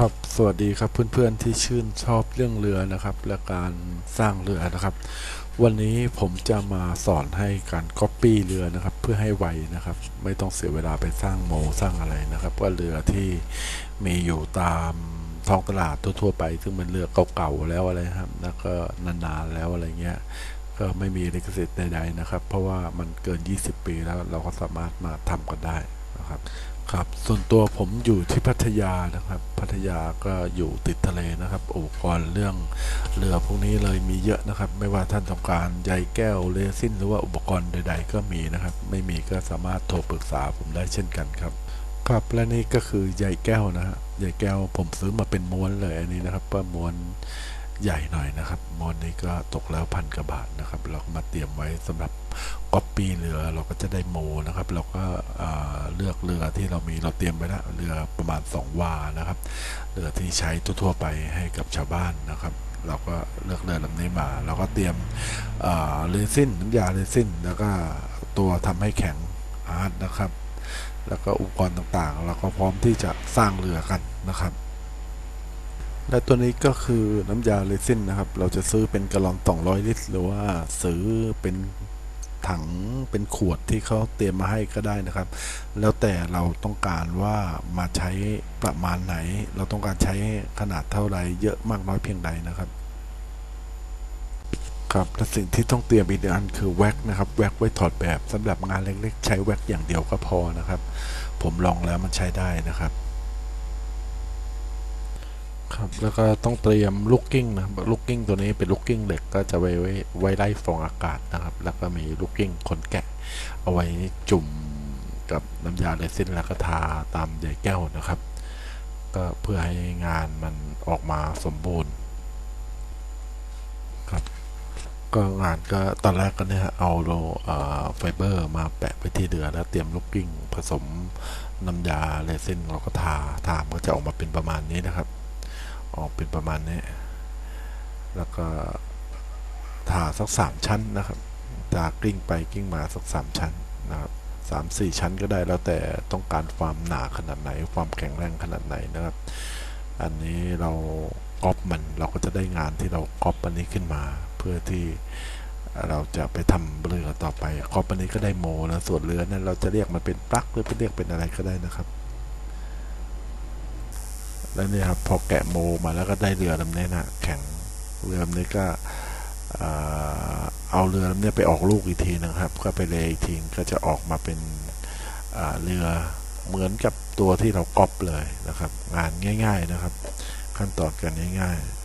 ครับ สวัสดีครับเพื่อนๆที่ชื่นชอบเรื่องเรือนะครับและการสร้างเรือนะครับ วันนี้ผมจะมาสอนให้การก๊อปปี้เรือนะครับ เพื่อให้ไวนะครับ ไม่ต้องเสียเวลาไปสร้างโมสร้างอะไรนะครับ ว่าเรือที่มีอยู่ตามท้องตลาดทั่วๆไป ซึ่งเป็นเรือเก่าๆแล้วอะไรครับ แล้วก็นานๆแล้วอะไรเงี้ยก็ไม่มีลิขสิทธิ์ใดๆนะครับ เพราะว่ามันเกิน 20 ปีแล้วเราก็สามารถมาทำกันได้ ครับ ส่วนตัวผมอยู่ที่พัทยานะครับ พัทยาก็อยู่ติดทะเลนะครับ อุปกรณ์เรื่องเรือพวกนี้เลยมีเยอะนะครับ ไม่ว่าท่านต้องการใยแก้วเรซินหรือว่าอุปกรณ์ใด ๆ ก็มีนะครับ ไม่มีก็สามารถโทรปรึกษาผมได้เช่นกันครับ ครับและนี่ก็คือใยแก้วนะฮะใยแก้วผมซื้อมาเป็นม้วนเลยอันนี้นะครับว่าม้วนใหญ่หน่อยนะครับม้วนนี้ก็ตกแล้วพันกว่าบาทนะ เราก็มาเตรียมไว้สำหรับก๊อปปี้เรือเราก็จะได้โมนะครับ เราก็เลือกเรือที่เรามีเราเตรียมไว้แล้วเรือประมาณ 2 วานะครับ เรือที่ใช้ทั่วๆไปให้กับชาวบ้านนะครับ เราก็เลือกเรือลำนี้มา เราก็เตรียมเรซินน้ำยาเรซินแล้วก็ตัวทำให้แข็งอาร์ตนะครับ แล้วก็อุปกรณ์ต่างๆ เราก็พร้อมที่จะสร้างเรือกันนะครับ และตัวนี้ก็คือน้ำยาเรซินนะครับ เราจะซื้อเป็นกระลอน200 ลิตร หรือว่าซื้อเป็นถังเป็นขวดที่เขาเตรียมมาให้ก็ได้นะครับ แล้วแต่เราต้องการว่ามาใช้ประมาณไหน เราต้องการใช้ขนาดเท่าไรเยอะมากน้อยเพียงใดนะครับ ครับและสิ่งที่ต้องเตรียมอีกอันคือแว็กนะครับ แว็กไว้ถอดแบบสำหรับงานเล็กๆ ใช้แว็กอย่างเดียวก็พอนะครับ ผมลองแล้วมันใช้ได้นะครับ ครับ แล้วก็ต้องเตรียมลูกกิ้งนะลูกกิ้งตัวนี้เป็นลูกกิ้งเหล็กก็จะไว้ไว้ไว้ไล่ฟองอากาศนะครับ แล้วก็มีลูกกิ้งขนแกะ เอาไว้จุ่มกับน้ำยาเรซินแล้วก็ทาตามใยแก้วนะครับ ก็เพื่อให้งานมันออกมาสมบูรณ์ครับ ก็งานก็ตอนแรกก็เนี่ยเอาโลไฟเบอร์มาแปะไปที่เรือแล้วเตรียมลูกกิ้งผสมน้ำยาเรซินเราก็ทาทามนก็จะออกมาเป็นประมาณนี้นะครับ ออกเป็นประมาณนี้ แล้วก็ทาสักสามชั้นนะครับทากลิ้งไปกลิ้งมาสักสามชั้นนะครับสามสี่ชั้นก็ได้แล้วแต่ต้องการความหนาขนาดไหน ความแข็งแรงขนาดไหนนะครับ อันนี้เราก๊อปมันเราก็จะได้งานที่เราก๊อปอันนี้ขึ้นมา เพื่อที่เราจะไปทำเรือต่อไปก๊อปอันนี้ก็ได้โมนะส่วนเรือนั้นเราจะเรียกมันเป็นปลั๊กหรือเป็นเรียกเป็นอะไรก็ได้นะครับ แล้วเนี่ยครับพอแกะโมมาแล้วก็ได้เรือลำนี้นะแข่งเรือลำนี้ก็เอาเรือลำนี้ไปออกลูกอีกทีนะครับ ก็ไปเลยอีกทีก็จะออกมาเป็นเอ่อเรือเหมือนกับตัวที่เราก๊อปเลยนะครับ งานง่าย ๆนะครับ ขั้นตอนกันง่าย ๆ